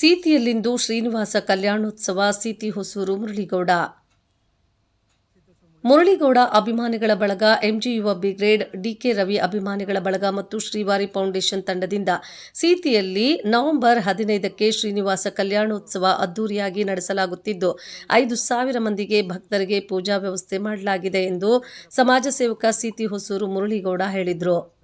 ಸೀತಿಯಲ್ಲಿಂದು ಶ್ರೀನಿವಾಸ ಕಲ್ಯಾಣೋತ್ಸವ ಸೀತಿ ಹೊಸೂರು ಮುರಳಿಗೌಡ. ಮುರಳಿಗೌಡ ಅಭಿಮಾನಿಗಳ ಬಳಗ ಎಂಜಿ ಯುವ ಬ್ರಿಗೇಡ್ ಡಿಕೆ ರವಿ ಅಭಿಮಾನಿಗಳ ಬಳಗ ಮತ್ತು ಶ್ರೀವಾರಿ ಫೌಂಡೇಶನ್ ತಂಡದಿಂದ ಸೀತಿಯಲ್ಲಿ ನವೆಂಬರ್ ಹದಿನೈದಕ್ಕೆ ಶ್ರೀನಿವಾಸ ಕಲ್ಯಾಣೋತ್ಸವ ಅದ್ದೂರಿಯಾಗಿ ನಡೆಸಲಾಗುತ್ತಿದ್ದು, ಐದು ಸಾವಿರ ಮಂದಿಗೆ ಭಕ್ತರಿಗೆ ಪೂಜಾ ವ್ಯವಸ್ಥೆ ಮಾಡಲಾಗಿದೆ ಎಂದು ಸಮಾಜ ಸೇವಕ ಸೀತಿ ಹೊಸೂರು ಮುರಳಿಗೌಡ ಹೇಳಿದರು.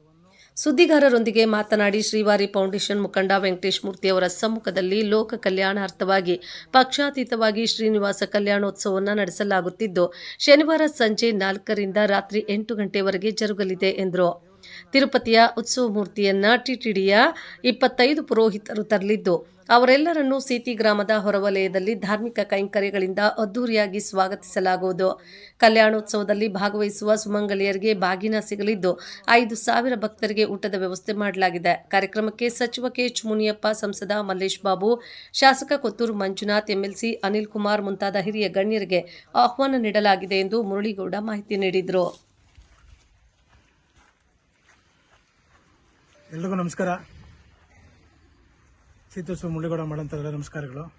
ಸುದ್ದಿಗಾರರೊಂದಿಗೆ ಮಾತನಾಡಿ ಶ್ರೀವಾರಿ ಫೌಂಡೇಶನ್ ಮುಖಂಡ ವೆಂಕಟೇಶ್ ಮೂರ್ತಿ ಅವರ ಸಮ್ಮುಖದಲ್ಲಿ ಲೋಕ ಕಲ್ಯಾಣಾರ್ಥವಾಗಿ ಪಕ್ಷಾತೀತವಾಗಿ ಶ್ರೀನಿವಾಸ ಕಲ್ಯಾಣೋತ್ಸವವನ್ನು ನಡೆಸಲಾಗುತ್ತಿದ್ದು, ಶನಿವಾರ ಸಂಜೆ ನಾಲ್ಕರಿಂದ ರಾತ್ರಿ ಎಂಟು ಗಂಟೆವರೆಗೆ ಜರುಗಲಿದೆ ಎಂದರು. ತಿರುಪತಿಯ ಉತ್ಸವ ಮೂರ್ತಿಯನ್ನ ಟಿಟಿಡಿಯ ಇಪ್ಪತ್ತೈದು ಪುರೋಹಿತರು ತರಲಿದ್ದು, ಅವರೆಲ್ಲರನ್ನೂ ಸೀತಿ ಗ್ರಾಮದ ಹೊರವಲಯದಲ್ಲಿ ಧಾರ್ಮಿಕ ಕೈಂಕರ್ಯಗಳಿಂದ ಅದ್ದೂರಿಯಾಗಿ ಸ್ವಾಗತಿಸಲಾಗುವುದು. ಕಲ್ಯಾಣೋತ್ಸವದಲ್ಲಿ ಭಾಗವಹಿಸುವ ಸುಮಂಗಲಿಯರಿಗೆ ಬಾಗಿನ ಸಿಗಲಿದ್ದು, ಐದು ಸಾವಿರ ಭಕ್ತರಿಗೆ ಊಟದ ವ್ಯವಸ್ಥೆ ಮಾಡಲಾಗಿದೆ. ಕಾರ್ಯಕ್ರಮಕ್ಕೆ ಸಚಿವ ಕೆಎಚ್ ಮುನಿಯಪ್ಪ, ಸಂಸದ ಮಲ್ಲೇಶ್ ಬಾಬು, ಶಾಸಕ ಕೊತ್ತೂರು ಮಂಜುನಾಥ್, ಎಂಎಲ್ಸಿ ಅನಿಲ್ ಕುಮಾರ್ ಮುಂತಾದ ಹಿರಿಯ ಗಣ್ಯರಿಗೆ ಆಹ್ವಾನ ನೀಡಲಾಗಿದೆ ಎಂದು ಮುರಳಿಗೌಡ ಮಾಹಿತಿ ನೀಡಿದರು. ಎಲ್ರಿಗೂ ನಮಸ್ಕಾರ. ಸೀತೇಶ್ವರ ಮುಳ್ಳಿಗೌಡ ಮಾಡಂತ ನಮಸ್ಕಾರಗಳು.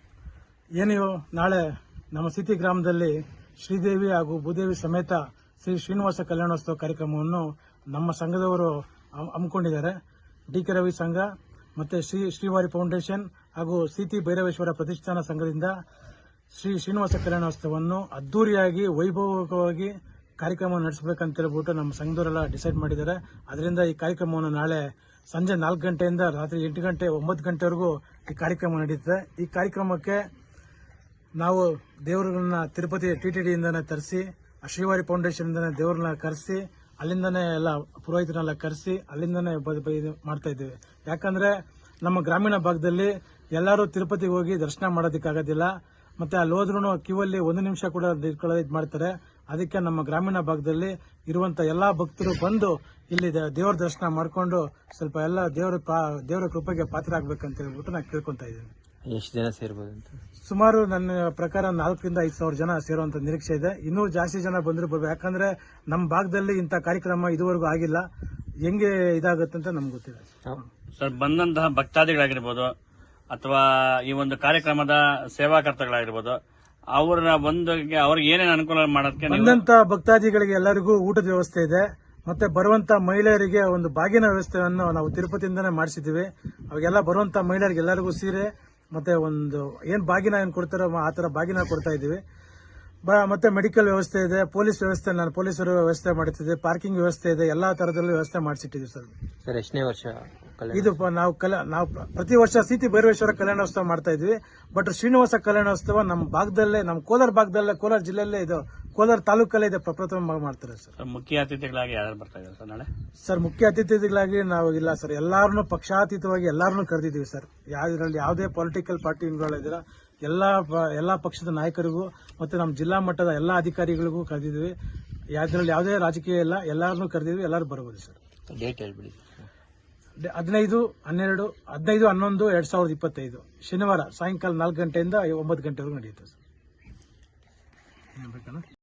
ಏನು ನಾಳೆ ನಮ್ಮ ಸಿಟಿ ಗ್ರಾಮದಲ್ಲಿ ಶ್ರೀದೇವಿ ಹಾಗೂ ಭೂದೇವಿ ಸಮೇತ ಶ್ರೀ ಶ್ರೀನಿವಾಸ ಕಲ್ಯಾಣೋತ್ಸವ ಕಾರ್ಯಕ್ರಮವನ್ನು ನಮ್ಮ ಸಂಘದವರು ಹಮ್- ಹಮ್ಮಿಕೊಂಡಿದ್ದಾರೆ. ಡಿ ಕೆ ರವಿ ಸಂಘ ಮತ್ತೆ ಶ್ರೀ ಶ್ರೀವಾರಿ ಫೌಂಡೇಶನ್ ಹಾಗೂ ಸಿಟಿ ಭೈರವೇಶ್ವರ ಪ್ರತಿಷ್ಠಾನ ಸಂಘದಿಂದ ಶ್ರೀ ಶ್ರೀನಿವಾಸ ಕಲ್ಯಾಣೋತ್ಸವವನ್ನು ಅದ್ದೂರಿಯಾಗಿ ವೈಭವಿಕವಾಗಿ ಕಾರ್ಯಕ್ರಮ ನಡೆಸಬೇಕಂತ ಹೇಳ್ಬಿಟ್ಟು ನಮ್ಮ ಸಂಘದವರೆಲ್ಲ ಡಿಸೈಡ್ ಮಾಡಿದ್ದಾರೆ. ಅದರಿಂದ ಈ ಕಾರ್ಯಕ್ರಮವನ್ನು ನಾಳೆ ಸಂಜೆ ನಾಲ್ಕು ಗಂಟೆಯಿಂದ ರಾತ್ರಿ ಎಂಟು ಗಂಟೆ, ಒಂಬತ್ತು ಗಂಟೆವರೆಗೂ ಈ ಕಾರ್ಯಕ್ರಮ ನಡೆಯುತ್ತೆ ಈ ಕಾರ್ಯಕ್ರಮಕ್ಕೆ ನಾವು ದೇವರುಗಳನ್ನ ತಿರುಪತಿ ಟಿ ಟಿ ಡಿಯಿಂದನೇ ತರಿಸಿ ಶ್ರೀವಾರಿ ಫೌಂಡೇಶನ್ದಿಂದನೇ ದೇವ್ರನ್ನ ಕರೆಸಿ, ಅಲ್ಲಿಂದನೇ ಎಲ್ಲ ಪುರೋಹಿತರನ್ನೆಲ್ಲ ಕರೆಸಿ, ಅಲ್ಲಿಂದನೇ ಮಾಡ್ತಾ ಇದ್ದೀವಿ. ಯಾಕಂದ್ರೆ ನಮ್ಮ ಗ್ರಾಮೀಣ ಭಾಗದಲ್ಲಿ ಎಲ್ಲರೂ ತಿರುಪತಿಗೆ ಹೋಗಿ ದರ್ಶನ ಮಾಡೋದಕ್ಕಾಗೋದಿಲ್ಲ. ಮತ್ತೆ ಅಲ್ಲಿ ಹೋದ್ರೂ ಕ್ಯೂ ಅಲ್ಲಿ ಒಂದು ನಿಮಿಷ ಕೂಡ ಇದ್ ಮಾಡ್ತಾರೆ. ಅದಕ್ಕೆ ನಮ್ಮ ಗ್ರಾಮೀಣ ಭಾಗದಲ್ಲಿ ಇರುವಂತ ಎಲ್ಲಾ ಭಕ್ತರು ಬಂದು ಇಲ್ಲಿ ದೇವರ ದರ್ಶನ ಮಾಡಿಕೊಂಡು ಸ್ವಲ್ಪ ಎಲ್ಲ ದೇವರ ದೇವರ ಕೃಪೆಗೆ ಪಾತ್ರ ಆಗ್ಬೇಕಂತ ಹೇಳ್ಬಿಟ್ಟು ನಾನು ಕೇಳ್ಕೊತಾ ಇದ್ದೀನಿ. ಎಷ್ಟು ಜನ ಸೇರ್ಬೋದು ಅಂತ? ಸುಮಾರು ನನ್ನ ಪ್ರಕಾರ ನಾಲ್ಕರಿಂದ ಐದು ಸಾವಿರ ಜನ ಸೇರುವಂತ ನಿರೀಕ್ಷೆ ಇದೆ. ಇನ್ನೂ ಜಾಸ್ತಿ ಜನ ಬಂದ್ರು ಬರ್ಬೇಕು ಯಾಕಂದ್ರೆ ನಮ್ಮ ಭಾಗದಲ್ಲಿ ಇಂಥ ಕಾರ್ಯಕ್ರಮ ಇದುವರೆಗೂ ಆಗಿಲ್ಲ. ಹೆಂಗೆ ಇದಾಗುತ್ತೆ ಅಂತ ನಮ್ಗೆ ಗೊತ್ತಿಲ್ಲ. ಸರ್ ಬಂದಂತಹ ಭಕ್ತಾದಿಗಳಾಗಿರ್ಬೋದು ಅಥವಾ ಈ ಒಂದು ಕಾರ್ಯಕ್ರಮದ ಸೇವಾಕರ್ತಗಳಾಗಿರ್ಬೋದು ಅವರ ಬಂದ ಅವ್ರಿಗೆ ಏನೇನು ಅನುಕೂಲ ಮಾಡೋದಕ್ಕೆ ಬಂದಂತ ಭಕ್ತಾದಿಗಳಿಗೆ ಎಲ್ಲರಿಗೂ ಊಟದ ವ್ಯವಸ್ಥೆ ಇದೆ. ಮತ್ತೆ ಬರುವಂತ ಮಹಿಳೆಯರಿಗೆ ಒಂದು ಬಾಗಿನ ವ್ಯವಸ್ಥೆಯನ್ನು ನಾವು ತಿರುಪತಿಯಿಂದನೇ ಮಾಡಿಸಿದ್ದೀವಿ. ಅವಾಗೆಲ್ಲ ಬರುವಂತ ಮಹಿಳೆಯರಿಗೆ ಎಲ್ಲರಿಗೂ ಸೀರೆ ಮತ್ತೆ ಒಂದು ಏನು ಬಾಗಿನ ಏನು ಕೊಡ್ತಾರೋ ಆ ತರ ಬಾಗಿನ ಕೊಡ್ತಾ ಇದ್ದೀವಿ. ಬ- ಮತ್ತೆ ಮೆಡಿಕಲ್ ವ್ಯವಸ್ಥೆ ಇದೆ ಪೊಲೀಸ್ ವ್ಯವಸ್ಥೆ ನಾನು ಪೊಲೀಸರು ವ್ಯವಸ್ಥೆ ಮಾಡ್ತಿದ್ದೆ ಪಾರ್ಕಿಂಗ್ ವ್ಯವಸ್ಥೆ ಇದೆ ಎಲ್ಲಾ ತರದಲ್ಲೂ ವ್ಯವಸ್ಥೆ ಮಾಡಿಸಿಟ್ಟಿದ್ದೀವಿ ಸರ್. ಸರ್ ಎಷ್ಟನೇ ವರ್ಷ? ಇದು ಪ- ನಾವು ಕಲ ನಾವು ಪ್ರ- ಪ್ರತಿ ವರ್ಷ ಸೀತಿ ಭೈರವೇಶ್ವರ ಕಲ್ಯಾಣೋತ್ಸವ ಮಾಡ್ತಾ ಇದ್ವಿ. ಬಟ್ ಶ್ರೀನಿವಾಸ ಕಲ್ಯಾಣೋತ್ಸವ ನಮ್ಮ ಭಾಗದಲ್ಲೇ ನಮ್ಮ ಕೋಲಾರ ಭಾಗದಲ್ಲೇ ಕೋಲಾರ ಜಿಲ್ಲೆಯಲ್ಲೇ ಇದು ಕೋಲಾರ ತಾಲೂಕಲ್ಲೇ ಇದೆ ಪ್ರಪ್ರಥಮ ಮಾಡ್ತಾರೆ ಸರ್. ಸರ್, ಮುಖ್ಯ ಅತಿಥಿಗಳಾಗಿ ಯಾರು ಬರ್ತಾ ಇದ್ದಾರೆ ಸರ್ ನಾಳೆ? ಸರ್ ಮುಖ್ಯ ಅತಿಥಿಗಳಾಗಿ ನಾವು ಇಲ್ಲ ಸರ್ ಎಲ್ಲಾರನ್ನು ಪಕ್ಷಾತೀತವಾಗಿ ಎಲ್ಲಾರನ್ನು ಕರೆದಿದ್ದೀವಿ ಸರ್. ಯಾವ್ದ್ರಲ್ಲಿ ಯಾವುದೇ ಪೊಲಿಟಿಕಲ್ ಪಾರ್ಟಿಗಳಿದ್ದೀರ ಎಲ್ಲಾ ಪ- ಎಲ್ಲಾ ಪಕ್ಷದ ನಾಯಕರಿಗೂ ಮತ್ತೆ ನಮ್ಮ ಜಿಲ್ಲಾ ಮಟ್ಟದ ಎಲ್ಲಾ ಅಧಿಕಾರಿಗಳಿಗೂ ಕರೆದಿದ್ದೀವಿ. ಯಾವ್ದ್ರಲ್ಲಿ ಯಾವುದೇ ರಾಜಕೀಯ ಇಲ್ಲ ಎಲ್ಲಾರನ್ನೂ ಕರೆದಿದ್ವಿ ಎಲ್ಲರೂ ಬರ್ಬೋದು ಸರ್. ಡೇಟ್ ಹೇಳ್ಬಿಡಿ ಹದಿನೈದು, ಹನ್ನೆರಡು, ಹದಿನೈದು, ಹನ್ನೊಂದು, ಎರಡ್ ಸಾವಿರದ ಇಪ್ಪತ್ತೈದು ಶನಿವಾರ ಸಾಯಂಕಾಲ ನಾಲ್ಕು ಗಂಟೆಯಿಂದ ಒಂಬತ್ತು ಗಂಟೆವರೆಗೂ ನಡೆಯುತ್ತೆ ಸರ್?